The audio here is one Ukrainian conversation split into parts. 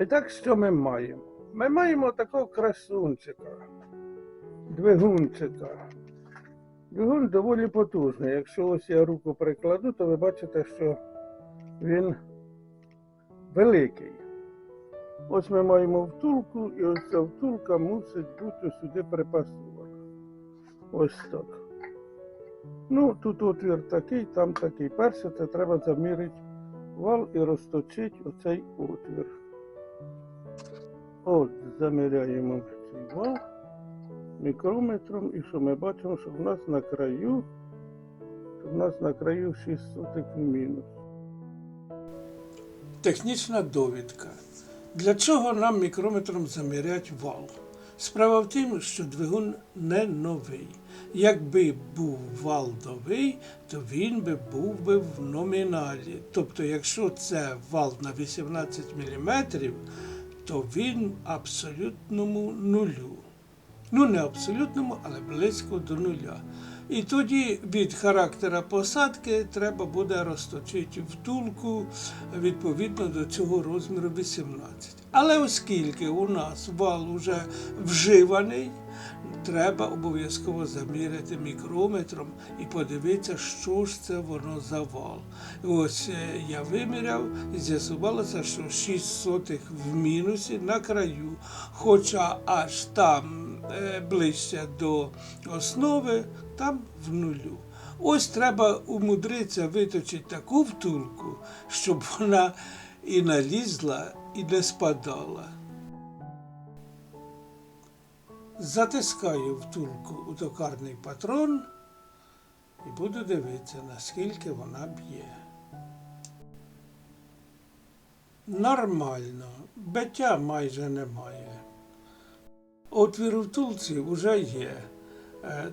І так, що ми маємо? Ми маємо такого красунчика, двигунчика. Двигун доволі потужний. Якщо ось я руку прикладу, то ви бачите, що він великий. Ось ми маємо втулку, і ось ця втулка мусить бути сюди припасована. Ось так. Ну, тут отвір такий, там такий. Перше, це треба замірити вал і розточити оцей отвір. От, заміряємо цей вал мікрометром, і що ми бачимо, що в нас на краю, що в нас на краю 6 сотих мінус. Технічна довідка. Для чого нам мікрометром заміряти вал? Справа в тім, що двигун не новий. Якби був вал новий, то він би був би в номіналі. Тобто, якщо це вал на 18 мм, то він абсолютному нулю. Ну, не абсолютному, але близько до нуля. І тоді від характера посадки треба буде розточити втулку відповідно до цього розміру 18. Але оскільки у нас вал уже вживаний, треба обов'язково заміряти мікрометром і подивитися, що ж це воно за вал. Ось е, я виміряв і з'ясувалося, що 6 сотих в мінусі на краю, хоча аж там ближче до основи, там в нулю. Ось треба умудритися виточити таку втулку, щоб вона і налізла, і не спадала. Затискаю втулку у токарний патрон і буду дивитися, наскільки вона б'є. Нормально, биття майже немає. Отвір у втулці вже є. Е,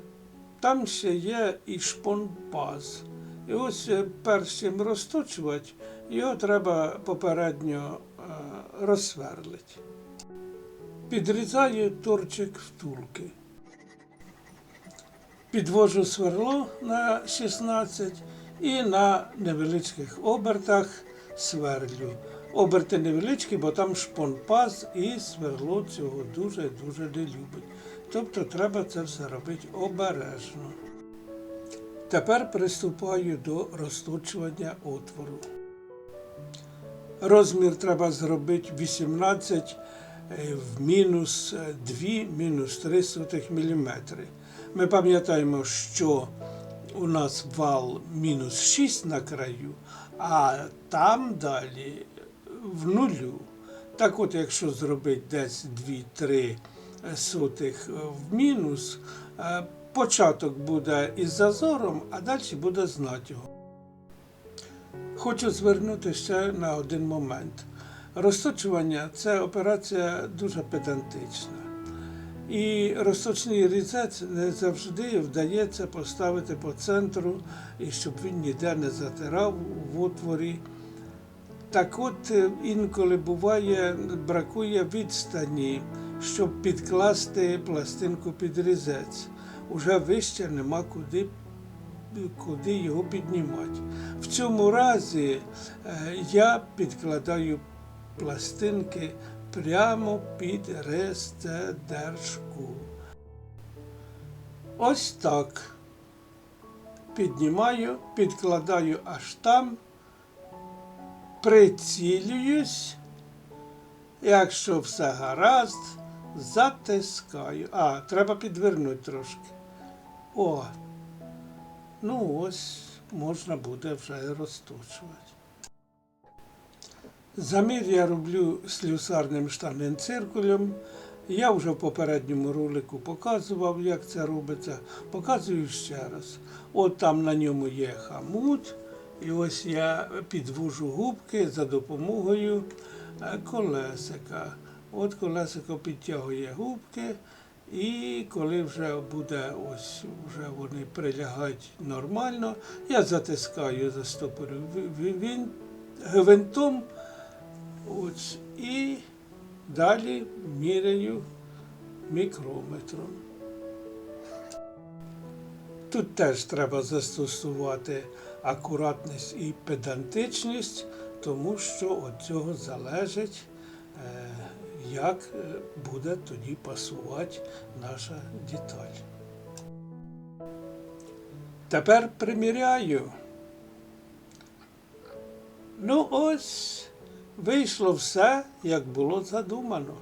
Там ще є і шпонпаз. І ось е, перш чим розточувати, його треба попередньо е, розсверлити. Підрізаю торчик втулки. Підвожу сверло на 16 і на невеличких обертах сверлю. Оберти невеличкі, бо там шпонпаз і сверло цього дуже-дуже не любить. Тобто треба це все робити обережно. Тепер приступаю до розточування отвору. Розмір треба зробити 18 е, в мінус 2, мінус 3 сотих міліметри. Ми пам'ятаємо, що у нас вал мінус 6 на краю, а там далі в нулю. Так от, якщо зробити десь 2-3 сотих в мінус, е, початок буде із зазором, а далі буде з натягом. Хочу звернути ще на один момент. Розточування це операція дуже педантична. І розточний різець не завжди вдається поставити по центру, і щоб він ніде не затирав в отворі. Так от е, інколи буває, бракує відстані, щоб підкласти пластинку під різець. Уже вище нема куди, куди його піднімати. В цьому разі е, я підкладаю пластинки прямо під рестедержку. Ось так. Піднімаю, підкладаю аж там, прицілююсь. Якщо все гаразд, затискаю. А, треба підвернути трошки. О, ну ось можна буде вже розточувати. Замір я роблю слюсарним штанним циркулем. Я вже в попередньому ролику показував, як це робиться. Показую ще раз. От там на ньому є хамут, і ось я підвожу губки за допомогою е, колесика. От колесико підтягує губки, і коли вже буде ось вже вони прилягають нормально, я затискаю застопорю гвинтом. Ось, і далі міряю мікрометром. Тут теж треба застосувати акуратність і педантичність, тому що від цього залежить е, як е, буде тоді пасувати наша деталь. Тепер приміряю. Ну ось, вийшло все, як було задумано.